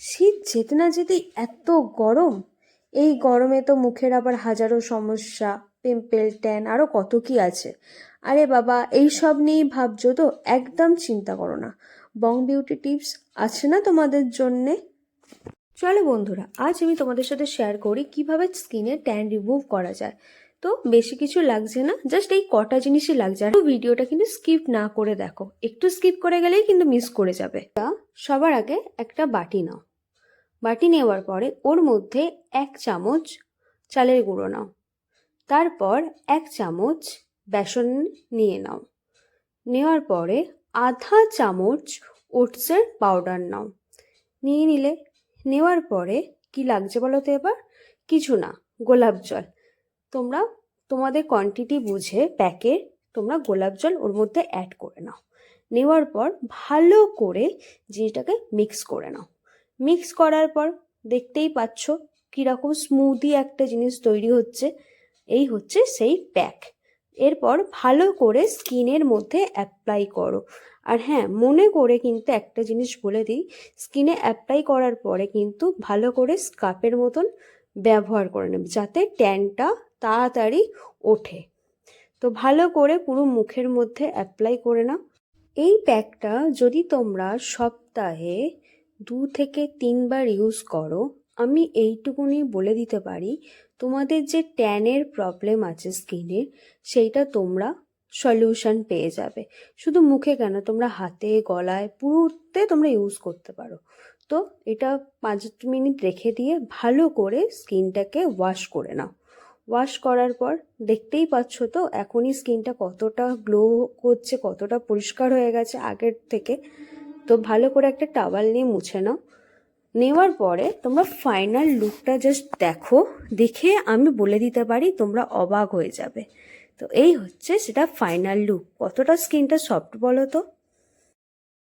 শীত যেতে না যেতেই এত গরম। এই গরমে তো মুখের আবার হাজারো সমস্যা, পিম্পল, ট্যান আরও কত কি আছে। আরে বাবা এই সব নিয়েই ভাবছ তো? একদম চিন্তা করো না। বং বিউটি টিপস আছে না তোমাদের জন্যে? চলো বন্ধুরা, আজ আমি তোমাদের সাথে শেয়ার করি কীভাবে স্কিনে ট্যান রিমুভ করা যায়। তো বেশি কিছু লাগছে না, জাস্ট এই কটা জিনিসই লাগছে। আর ভিডিওটা কিন্তু স্কিপ না করে দেখো। একটু স্কিপ করে গেলেই কিন্তু মিস করে যাবে। সবার আগে একটা বাটি নাও। বাটি নেওয়ার পরে ওর মধ্যে এক চামচ চালের গুঁড়ো নাও। তারপর এক চামচ বেসন নিয়ে নাও। নেওয়ার পরে আধা চামচ ওটসের পাউডার নাও। নিয়ে নিলে। নেওয়ার পরে কি লাগছে বলো তো এবার? কিছু না, গোলাপ জল। তোমরা, তোমাদের কোয়ান্টিটি বুঝে প্যাকে তোমরা গোলাপ জল ওর মধ্যে অ্যাড করে নাও। নেওয়ার পর ভালো করে জিনিসটাকে মিক্স করে নাও। মিক্স করার পর দেখতেই পাচ্ছ কীরকম স্মুদি একটা জিনিস তৈরি হচ্ছে। এই হচ্ছে সেই প্যাক এরপর ভালো করে স্কিনের মধ্যে অ্যাপ্লাই করো। আর হ্যাঁ মনে করে কিন্তু একটা জিনিস বলে দিই স্কিনে অ্যাপ্লাই করার পরে কিন্তু ভালো করে স্কার্পের মতন ব্যবহার করে নেবে, যাতে ট্যানটা তাড়াতাড়ি ওঠে। তো ভালো করে পুরো মুখের মধ্যে অ্যাপ্লাই করে নাও। এই প্যাকটা যদি তোমরা সপ্তাহে দু থেকে তিনবার ইউজ করো। আমি এইটুকুনি বলে দিতে পারি, তোমাদের যে ট্যানের প্রবলেম আছে স্কিনের সেইটা তোমরা সলিউশন পেয়ে যাবে। শুধু মুখে কেন, তোমরা হাতে, গলায়, পুরোতে তোমরা ইউজ করতে পারো। তো এটা পাঁচ মিনিট রেখে দিয়ে ভালো করে স্কিনটাকে ওয়াশ করে নাও। ওয়াশ করার পর দেখতেই পাচ্ছ তো, এখনই স্কিনটা কতটা গ্লো করছে, কতটা পরিষ্কার হয়ে গেছে আগের থেকে। তো ভালো করে একটা টাওয়াল নিয়ে মুছে নাও। নেওয়ার পরে তোমরা ফাইনাল লুকটা জাস্ট দেখো, দেখে আমি বলে দিতে পারি তোমরা অবাক হয়ে যাবে। তো এই হচ্ছে সেটা ফাইনাল লুক কতটা স্কিনটা সফট বলো তো?